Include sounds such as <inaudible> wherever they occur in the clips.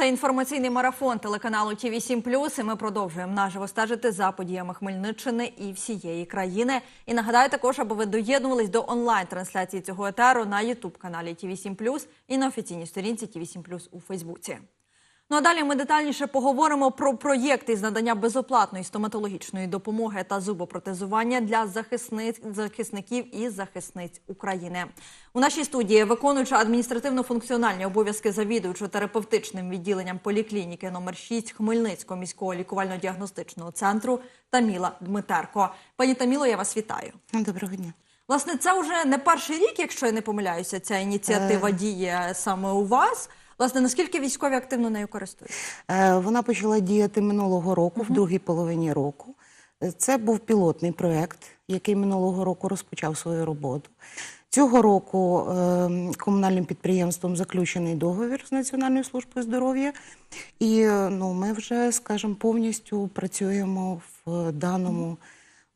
Це інформаційний марафон телеканалу ТІВІ 7 і ми продовжуємо наживо стежити за подіями Хмельниччини і всієї країни. І нагадаю також, аби ви доєднувались до онлайн-трансляції цього етеру на Ютуб-каналі ТІВІ 7 і на офіційній сторінці ТІВІ 7 у Фейсбуці. Ну а далі ми детальніше поговоримо про проєкти з надання безоплатної стоматологічної допомоги та зубопротезування для захисниць, захисників і захисниць України. У нашій студії виконуюча адміністративно-функціональні обов'язки завідуючого терапевтичним відділенням поліклініки номер 6 Хмельницького міського лікувально-діагностичного центру Таміла Дмитерко. Пані Таміло, я вас вітаю. Доброго дня. Власне, це вже не перший рік, якщо я не помиляюся, ця ініціатива діє саме у вас. Власне, наскільки військові активно нею користуються? Е, Вона почала діяти минулого року, в другій половині року. Це був пілотний проєкт, який минулого року розпочав свою роботу. Цього року е, комунальним підприємством заключений договір з Національною службою здоров'я, і ну, ми вже, скажімо, повністю працюємо в даному,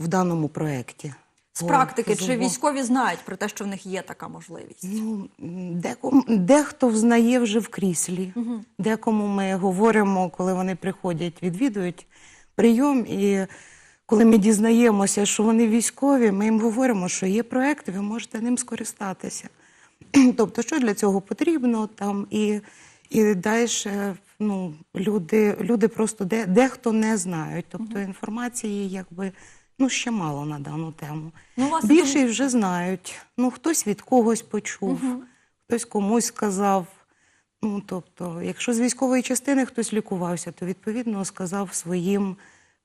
в даному проєкті. З По практики, чи військові знають про те, що в них є така можливість? Ну, деко- дехто взнає вже в кріслі. Декому ми говоримо, коли вони приходять, відвідують прийом. І коли ми дізнаємося, що вони військові, ми їм говоримо, що є проект, ви можете ним скористатися. <clears throat> Тобто, що для цього потрібно там і, і далі ну, люди, люди просто де, дехто не знають. Тобто інформації якби ну, ще мало на дану тему. Ну, власне, Більше вже знають. Ну, хтось від когось почув, хтось комусь сказав. Ну, тобто, якщо з військової частини хтось лікувався, то відповідно сказав своїм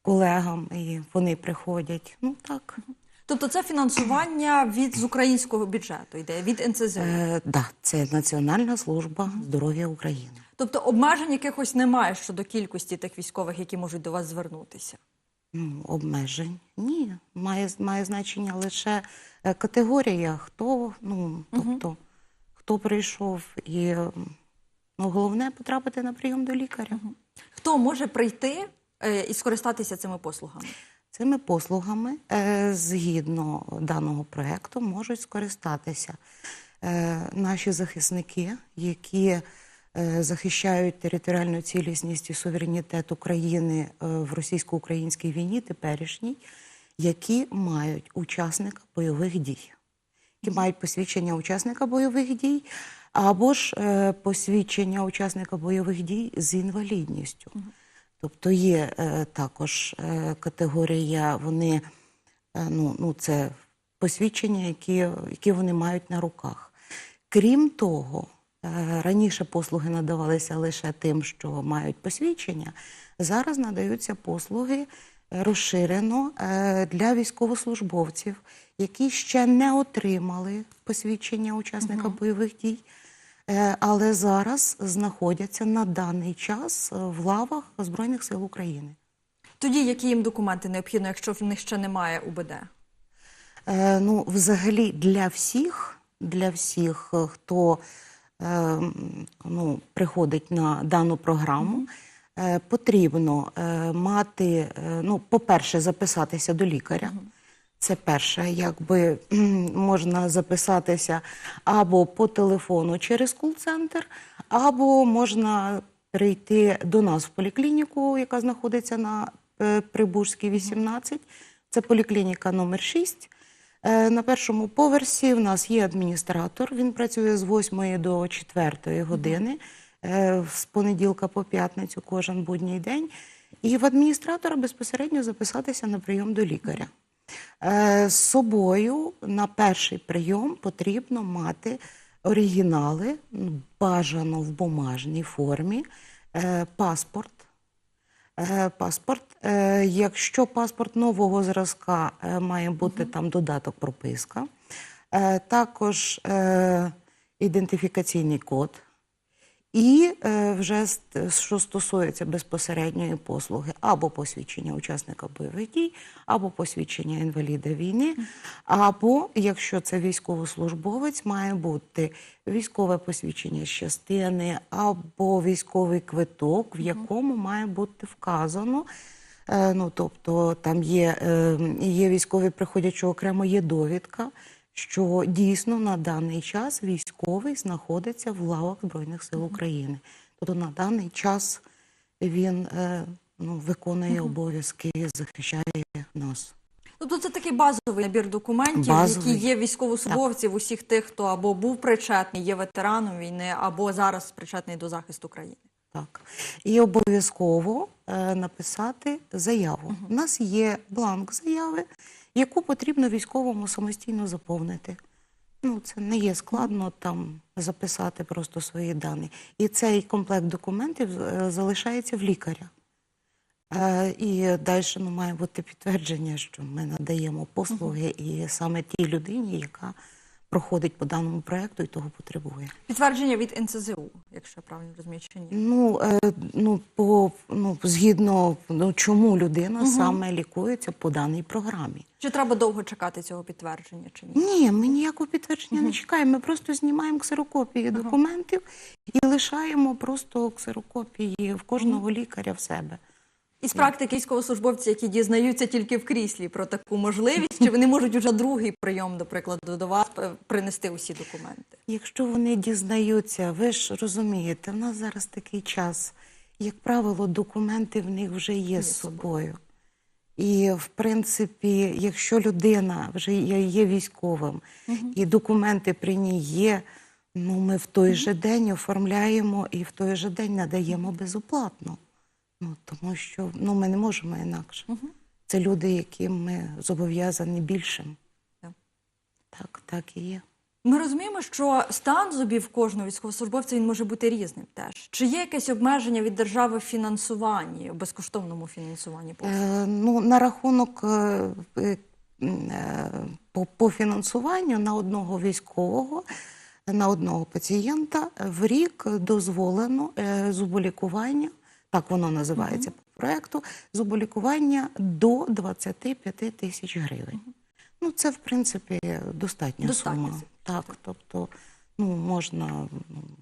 колегам, і вони приходять. Ну так. Тобто це фінансування від з українського бюджету йде, від НЦЗУ. Е, да, це Національна служба здоров'я України. Тобто обмежень якихось немає щодо кількості тих військових, які можуть до вас звернутися. Обмежень. Ні, має, має значення лише е, категорія, хто, ну, тобто, хто прийшов. І ну, головне потрапити на прийом до лікаря. Хто може прийти е, і скористатися цими послугами? Цими послугами е, згідно даного проекту можуть скористатися наші захисники, які захищають територіальну цілісність і суверенітет України е, в російсько-українській війні теперішній, які мають учасника бойових дій, які мають посвідчення учасника бойових дій, або ж е, посвідчення учасника бойових дій з інвалідністю. Тобто є е, також е, категорія, вони е, ну, ну, це посвідчення, які, які вони мають на руках. Крім того, е, раніше послуги надавалися лише тим, що мають посвідчення. Зараз надаються послуги е, розширено е, для військовослужбовців, які ще не отримали посвідчення учасника бойових дій. Е, але зараз знаходяться на даний час е, в лавах Збройних сил України. Тоді які їм документи необхідно, якщо в них ще немає УБД? Е, ну, взагалі, для всіх, для всіх, е, хто е, ну, приходить на дану програму, е, потрібно е, мати, е, ну, по-перше, записатися до лікаря. Це перше, якби можна записатися або по телефону через кул-центр, або можна прийти до нас в поліклініку, яка знаходиться на Прибужській 18. Це поліклініка номер 6. Е, На першому поверсі в нас є адміністратор. Він працює з 8 до 4 години, е, з понеділка по п'ятницю, кожен будній день. І в адміністратора безпосередньо записатися на прийом до лікаря. Е, З собою на перший прийом потрібно мати оригінали, ну, бажано в бумажній формі, паспорт. Е, Паспорт. Е, Якщо паспорт нового зразка, е, має бути там додаток прописка. Також ідентифікаційний код. І е, вже що стосується безпосередньої послуги або посвідчення учасника бойових дій, або посвідчення інваліда війни, або якщо це військовослужбовець, має бути військове посвідчення з частини, або військовий квиток, в якому має бути вказано. е, Ну, тобто там є, е, є військові приходять, що окремо є довідка, що дійсно на даний час військовий знаходиться в лавах Збройних сил України. Тобто на даний час він е, ну, виконує обов'язки, захищає нас. Тобто це такий базовий набір документів, Базовий. які є військовослужбовців, усіх тих, хто або був причетний, є ветераном війни, або зараз причетний до захисту країни. Так. І обов'язково е, написати заяву. У нас є бланк заяви, яку потрібно військовому самостійно заповнити. Ну, це не є складно там записати просто свої дані. І цей комплект документів е, залишається в лікаря. Е, І далі ну, має бути підтвердження, що ми надаємо послуги і саме тій людині, яка проходить по даному проекту і того потребує. Підтвердження від НСЗУ, якщо я правильно розумію, чи ні? Ну, е, ну, по, ну, згідно, ну, чому людина саме лікується по даній програмі. Чи треба довго чекати цього підтвердження, чи ні? Ні, ми ніякого підтвердження не чекаємо. Ми просто знімаємо ксерокопії документів і лишаємо просто ксерокопії в кожного лікаря в себе. Із практики військовослужбовці, які дізнаються тільки в кріслі про таку можливість, чи вони можуть уже другий прийом, до прикладу, до вас принести усі документи? Якщо вони дізнаються, ви ж розумієте, в нас зараз такий час. Як правило, документи в них вже є з собою. І, в принципі, якщо людина вже є, є військовим і документи при ній є, ну ми в той же день оформляємо і в той же день надаємо безоплатно. Ну, тому що ну, ми не можемо інакше. Це люди, яким ми зобов'язані більшим. Так. Так, так і є. Ми розуміємо, що стан зубів кожного військовослужбовця він може бути різним теж. Чи є якесь обмеження від держави в фінансуванні, в безкоштовному фінансуванні? Е, ну, на рахунок е, е, е, по, по фінансуванню на одного військового, на одного пацієнта в рік дозволено е, зуболікування, так воно називається по проекту, зуболікування до 25 тисяч гривень. Ну, це, в принципі, достатня сума. Так, тобто ну, можна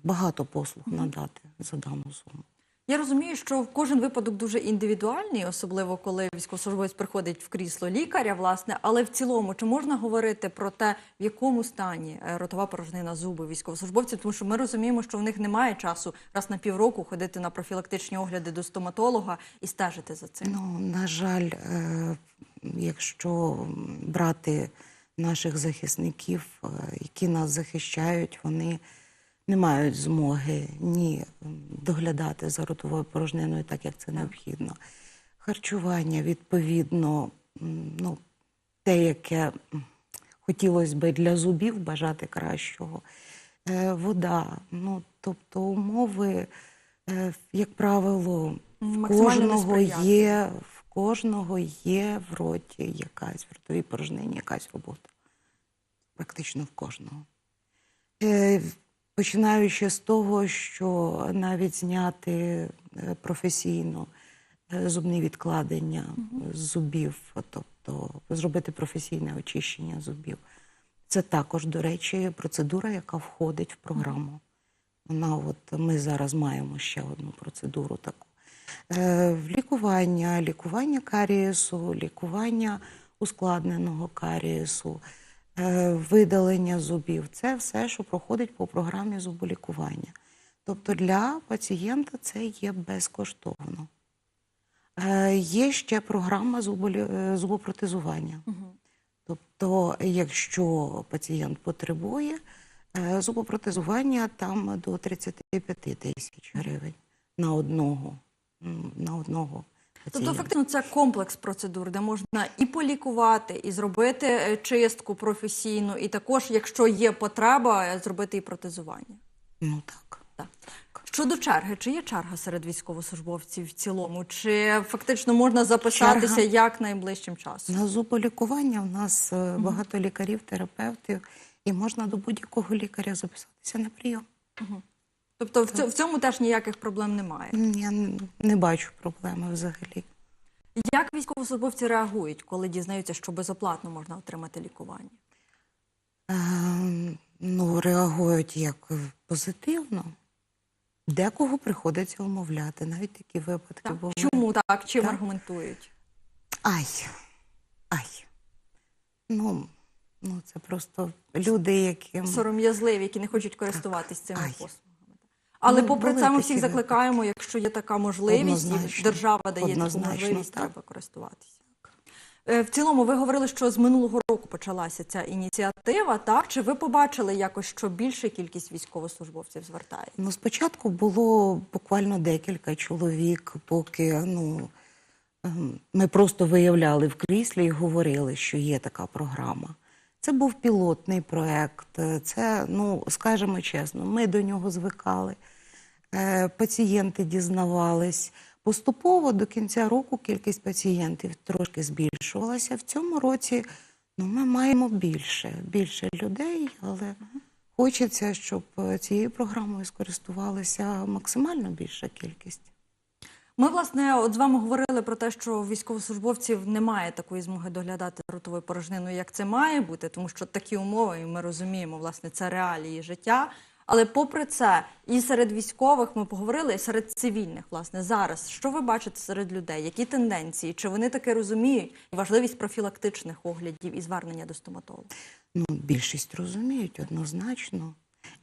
багато послуг надати за дану суму. Я розумію, що кожен випадок дуже індивідуальний, особливо коли військовослужбовець приходить в крісло лікаря, власне. Але в цілому, чи можна говорити про те, в якому стані е, ротова порожнина зуби військовослужбовців? Тому що ми розуміємо, що в них немає часу раз на півроку ходити на профілактичні огляди до стоматолога і стежити за цим. Ну, на жаль, е, якщо брати наших захисників, е, які нас захищають, вони не мають змоги ні доглядати за ротовою порожниною, так як це необхідно. Харчування, відповідно, ну, те, яке хотілося би для зубів бажати кращого. Е, Вода, ну, тобто умови, е, як правило, в кожного є, в кожного є в роті якась в ротовій порожнині, якась робота. Практично в кожного. Починаючи з того, що навіть зняти е, професійно е, зубні відкладення з зубів, тобто зробити професійне очищення зубів. Це також, до речі, процедура, яка входить в програму. Вона от ми зараз маємо ще одну процедуру таку. Е, лікування, лікування карієсу, лікування ускладненого карієсу, видалення зубів це все, що проходить по програмі зуболікування. Тобто для пацієнта це є безкоштовно. Е, Є ще програма е, зубопротезування. Тобто, якщо пацієнт потребує, е, зубопротезування там до 35 тисяч гривень на одного. На одного Тобто, фактично, це комплекс процедур, де можна і полікувати, і зробити е, чистку професійну, і також, якщо є потреба, е, зробити і протезування. Ну так. Так. Щодо черги, чи є черга серед військовослужбовців в цілому? Чи фактично можна записатися Черга. як найближчим часом? На зуболікування в нас е, багато лікарів, терапевтів, і можна до будь-якого лікаря записатися на прийом. Тобто в цьому, в цьому теж ніяких проблем немає. Я не бачу проблеми взагалі. Як військовослужбовці реагують, коли дізнаються, що безоплатно можна отримати лікування? Е, ну, реагують як позитивно. Декого приходиться умовляти. Навіть такі випадки Так. бувають. Чому так? Чим Так. аргументують? Ай, ай. Ну, ну, це просто люди, яким Сором'язливі, які не хочуть користуватись цими Ай. послугами. Але Ну, попри це ми всіх випадки. закликаємо, якщо є така можливість, і Однозначно. держава дає таку можливість, так. треба користуватися. Е, В цілому, ви говорили, що з минулого року почалася ця ініціатива. Так чи ви побачили якось, що більша кількість військовослужбовців звертається? Ну, спочатку було буквально декілька чоловік, поки ну, ем, ми просто виявляли в кріслі і говорили, що є така програма. Це був пілотний проект. Це, ну, скажімо чесно, ми до нього звикали. Е, Пацієнти дізнавались. Поступово до кінця року кількість пацієнтів трошки збільшувалася. В цьому році ну, ми маємо більше, більше людей, але хочеться, щоб е, цією програмою скористувалася максимально більша кількість. Ми власне от з вами говорили про те, що військовослужбовців немає такої змоги доглядати ротовою порожниною, як це має бути, тому що такі умови, ми розуміємо, власне, це реалії життя. Але попри це, і серед військових ми поговорили, і серед цивільних, власне, зараз що ви бачите серед людей? Які тенденції? Чи вони таки розуміють важливість профілактичних оглядів і звернення до стоматолога? Ну, більшість розуміють однозначно.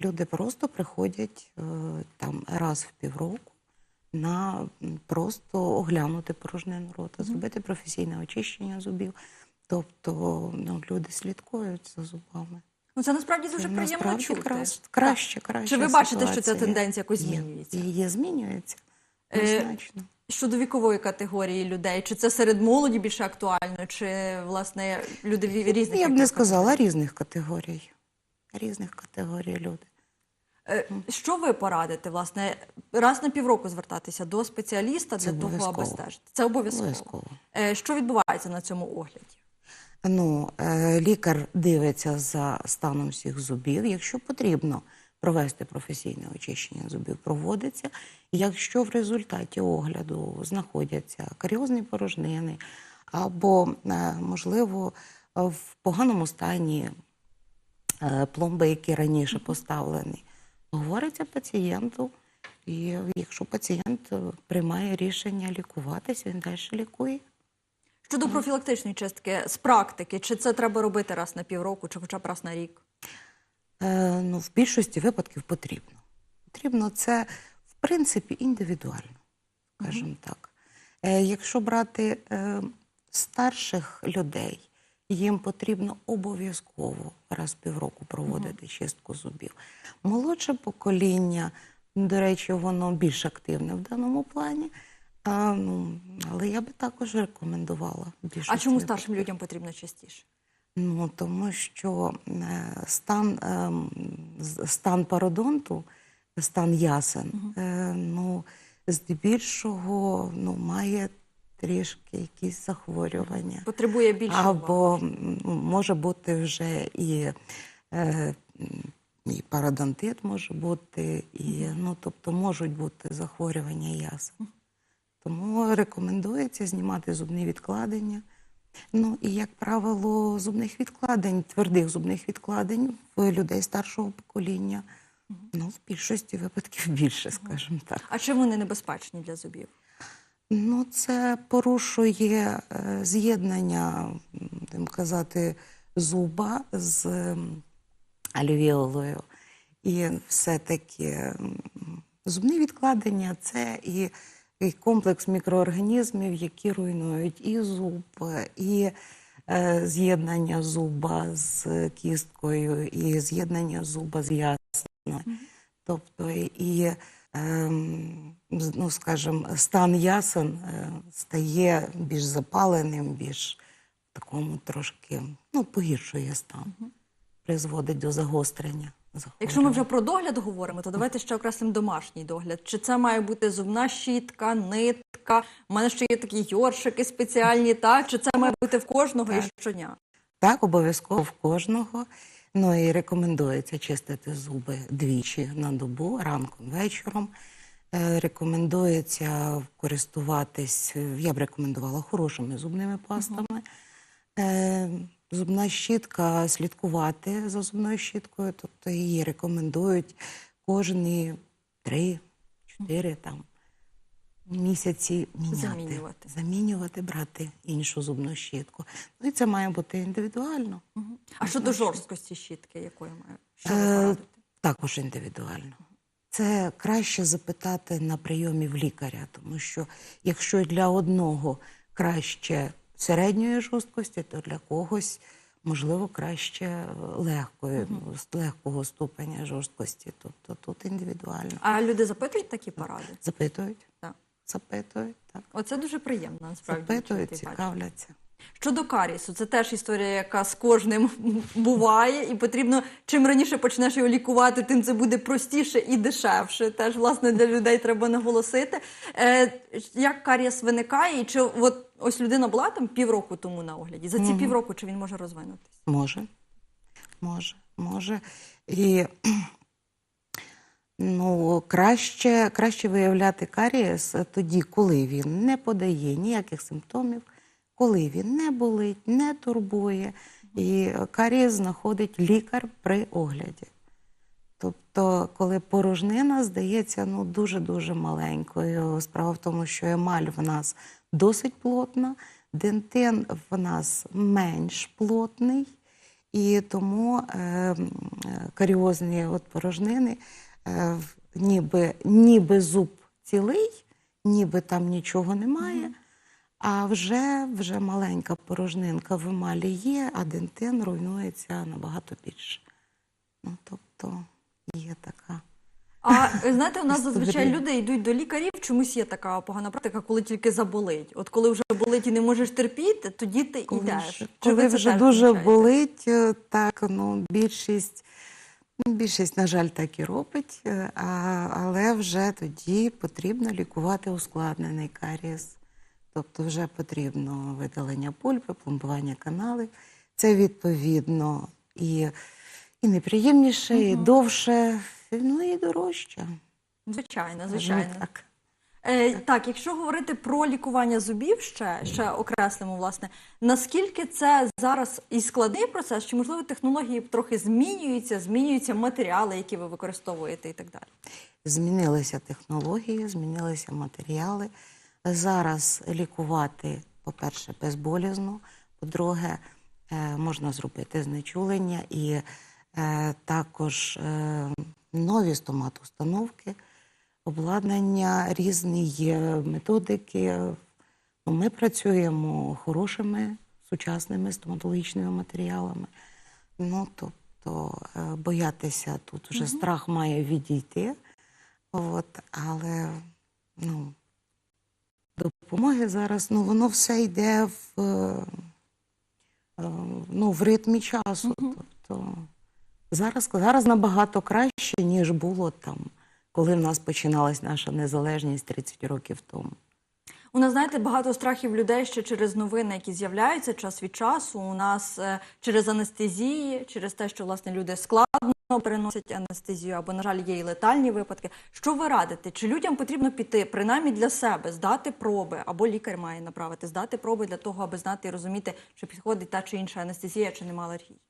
Люди просто приходять е, там раз в півроку на просто оглянути порожнину рота, зробити професійне очищення зубів. Тобто ну, люди слідкують за зубами. Ну це насправді дуже І приємно насправді чути. крас- краще, краще. Чи ви бачите, що ця тенденція якось змінюється? Є, є, змінюється. Е, Щодо вікової категорії людей, чи це серед молоді більше актуально, чи власне люди різних Я б не сказала різних категорій. Різних категорій люди. Е, Що ви порадите, власне, раз на півроку звертатися до спеціаліста для того, аби стежити? Це обов'язково. Е, Що відбувається на цьому огляді? Ну, е, лікар дивиться за станом всіх зубів. Якщо потрібно провести професійне очищення зубів, проводиться. Якщо в результаті огляду знаходяться каріозні порожнини або, можливо, в поганому стані пломби, які раніше поставлені, говориться пацієнту. І якщо пацієнт е, приймає рішення лікуватись, він далі лікує. Щодо профілактичної чистки з практики, чи це треба робити раз на півроку, чи хоча б раз на рік? Е, ну, в більшості випадків потрібно. Потрібно це, в принципі, індивідуально, скажімо так. Е, якщо брати е, старших людей, їм потрібно обов'язково раз в півроку проводити чистку зубів. Молодше покоління, до речі, воно більш активне в даному плані. А, ну, але я би також рекомендувала більше. А чому старшим людям потрібно частіше? Ну, тому що е, стан, ем, стан пародонту, стан ясен, е, ну, здебільшого ну, має трішки якісь захворювання. Потребує більше. Або може бути вже і, е, і пародонтит може бути, і, ну, тобто можуть бути захворювання ясен. Тому рекомендується знімати зубні відкладення. Ну і, як правило, зубних відкладень, твердих зубних відкладень в людей старшого покоління. Ну, в більшості випадків більше, скажімо так. А чим вони небезпечні для зубів? Ну, це порушує е, з'єднання, будемо казати, зуба з м, альвеолою. І все-таки зубні відкладення це і, і комплекс мікроорганізмів, які руйнують і зуб, і е, з'єднання зуба з кісткою, і з'єднання зуба з ясною. Тобто і, ну, скажімо, стан ясен е, стає більш запаленим, більш такому трошки, ну, погіршує стан, призводить до загострення. Якщо ми вже про догляд говоримо, то давайте ще окреслимо домашній догляд. Чи це має бути зубна щітка, нитка? У мене ще є такі йоршики спеціальні, так? Чи це має бути в кожного і щодня? Так, обов'язково в кожного. Ну і рекомендується чистити зуби двічі на добу, ранком, вечором. Е, Рекомендується користуватись, я б рекомендувала хорошими зубними пастами. Е, Зубна щітка слідкувати за зубною щіткою, тобто її рекомендують кожні 3-4 там місяці міняти, Замінювати. замінювати, брати іншу зубну щітку. Ну і це має бути індивідуально, А щодо жорсткості щітки, якою має? Що Е, також індивідуально. це краще запитати на прийомі в лікаря, тому що якщо для одного краще середньої жорсткості, то для когось можливо краще легкої, з легкого ступеня жорсткості. Тобто тут індивідуально. А люди запитують такі поради? Запитують, Так. Запитують, так. Оце дуже приємно, насправді. Запитують, чути цікавляться. Щодо карісу, це теж історія, яка з кожним буває, і потрібно чим раніше почнеш його лікувати, тим це буде простіше і дешевше. Теж власне для людей треба наголосити. Е, як карієс виникає, і чи от ось людина була там півроку тому на огляді? За ці півроку чи він може розвинутися? Може, може, може. І ну, краще, краще виявляти карієс тоді, коли він не подає ніяких симптомів, коли він не болить, не турбує. І карієс знаходить лікар при огляді. Тобто, коли порожнина здається ну, дуже-дуже маленькою. Справа в тому, що емаль в нас досить плотна, дентин в нас менш плотний, і тому е, каріозні от порожнини, ніби, ніби зуб цілий, ніби там нічого немає. А вже, вже маленька порожнинка в емалі є, а дентин руйнується набагато більше. Ну, тобто є така. А е, знаєте, у нас зазвичай люди йдуть до лікарів. Чомусь є така погана практика, коли тільки заболить. От коли вже болить і не можеш терпіти, тоді ти Коли, йдеш. ви коли вже дуже болить, е, так ну більшість, більшість, на жаль, так і робить, е, а, але вже тоді потрібно лікувати ускладнений карієс. Тобто вже потрібно видалення пульпи, пломбування каналів. Це відповідно і, і неприємніше, і довше, ну і дорожче. Звичайно, звичайно. Так. Е, так, якщо говорити про лікування зубів, ще, ще окреслимо, власне, наскільки це зараз і складний процес, чи можливо технології трохи змінюються, змінюються матеріали, які ви використовуєте, і так далі. Змінилися технології, змінилися матеріали. Зараз лікувати, по-перше, безболізно, по-друге, е, можна зробити знечулення і е, також нові стоматоустановки, обладнання, різні є методики. Ну, Ми працюємо хорошими сучасними стоматологічними матеріалами. Ну, тобто е, боятися тут вже страх має відійти. От, але ну, допомоги зараз, ну, воно все йде в, е, е, ну, в ритмі часу. Тобто зараз, зараз набагато краще, ніж було там, коли в нас починалась наша незалежність 30 років тому. У нас, знаєте, багато страхів людей ще через новини, які з'являються час від часу. У нас е, через анестезії, через те, що власне люди складно переносять анестезію, або, на жаль, є і летальні випадки. Що ви радите? Чи людям потрібно піти принаймні для себе, здати проби, або лікар має направити, здати проби для того, аби знати і розуміти, чи підходить та чи інша анестезія, чи нема алергії?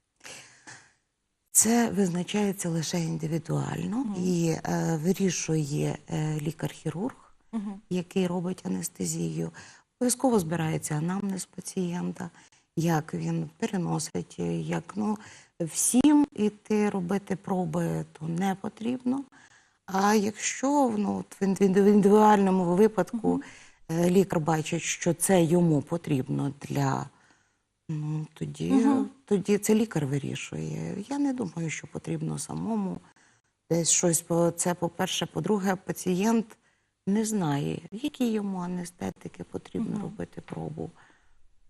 Це визначається лише індивідуально і е, вирішує е, лікар-хірург, який робить анестезію. Обов'язково збирається анамнез пацієнта, як він переносить, як ну всім іти робити проби то не потрібно. А якщо ну, от в інди- в індивідуальному випадку е, лікар бачить, що це йому потрібно для Ну, тоді, тоді це лікар вирішує. Я не думаю, що потрібно самому десь щось. Це по-перше, по-друге, пацієнт не знає, які йому анестетики потрібно робити пробу.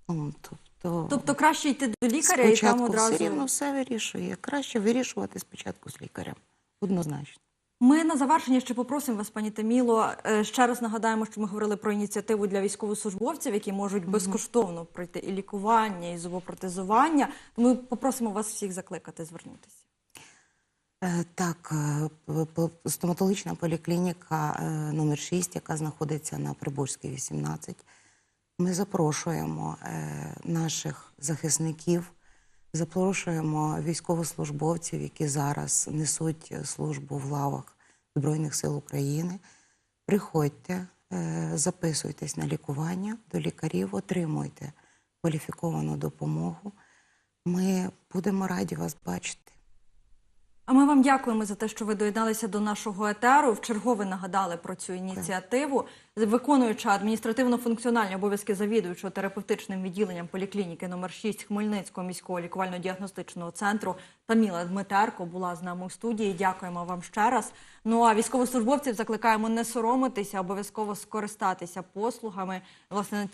Ну, тобто, Тобто краще йти до лікаря і там одразу. все рівно все вирішує. Краще вирішувати спочатку з лікарем. Однозначно. Ми на завершення ще попросимо вас, пані Таміло. е, Ще раз нагадаємо, що ми говорили про ініціативу для військовослужбовців, які можуть безкоштовно пройти і лікування, і зубопротезування. Ми попросимо вас всіх закликати звернутися. Е, Так, е, стоматологічна поліклініка номер 6, яка знаходиться на Прибузькій 18. Ми запрошуємо наших захисників, запрошуємо військовослужбовців, які зараз несуть службу в лавах Збройних сил України. Приходьте, е, записуйтесь на лікування до лікарів, отримуйте кваліфіковану допомогу. Ми будемо раді вас бачити. А ми вам дякуємо за те, що ви доєдналися до нашого етеру. Вчергове нагадали про цю ініціативу. Виконуюча адміністративно-функціональні обов'язки завідуючого терапевтичним відділенням поліклініки номер 6 Хмельницького міського лікувально-діагностичного центру Таміла Дмитерко була з нами у студії. Дякуємо вам ще раз. Ну а військовослужбовців закликаємо не соромитися, обов'язково скористатися послугами власне